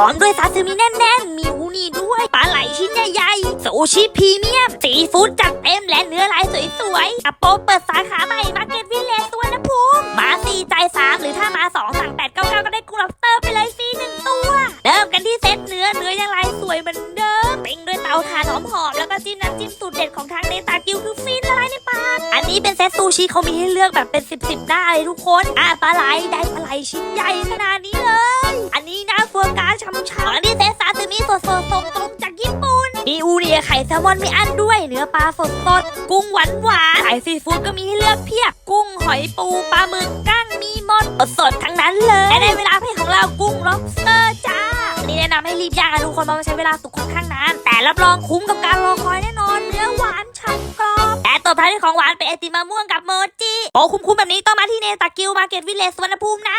พร้อมด้วยซาซิมิแน่นๆ มีอูนี่ด้วยปลาไหลชิ้นใหญ่ๆซูชิพรีเมียมซีฟู้ดจัดเต็มและเนื้อลายสวยๆอโปเปิดสาขาใหม่มาร์เก็ตวิลเลจสวนะภูมิมาสี่ใจายสามหรือถ้ามาสองสั่งแปดเก้าเก้าก็ได้กุ้งล็อบสเตอร์ไปเลยฟรีหนึ่งตัวเริ่มกันที่เซตเนื้อเนื้อยังลายสวยเหมือนเดิมปิ้งด้วยเตาถ่านหอมๆแล้วก็จิ้มน้ำจิ้มสูตรเด็ดของทางเนตากิวคือฟินละลายในปากอันนี้เป็นเซตซูชิเขามีให้เลือกแบบเป็นสิบสิบหน้าเลยทุกคนอะปลาไหลได้ปลาไหลชิ้นใหญ่ขนาดนี้เลย สดๆส่งตรงจากญี่ปุ่น มีอูเรียไข่แซลมอนไม่อั้นด้วย เนื้อปลาสดสดกุ้งหวานหวานๆสายซีฟู้ดก็มีให้เลือกเพียบ กุ้งหอยปูปลาหมึกกั้งมีหมดสดๆทั้งนั้นเลยและในเวลาเพลของเรากุ้ง lobster จ้าอันนี้แนะนำให้รีบย่างนทุกคนเพราะมันใช้เวลาสุกค่อนข้างนาน แต่รับรองคุ้มกับการรอคอยแน่นอน เนื้อหวานฉ่ำกรอบแต่ตบท้ายด้วยของหวานเป็นไอติมมะม่วงกับโมจิโปรคุ้มๆแบบนี้ต้องมาที่เนตากิวมาเก็ตวิลเลจสวนภูมินะ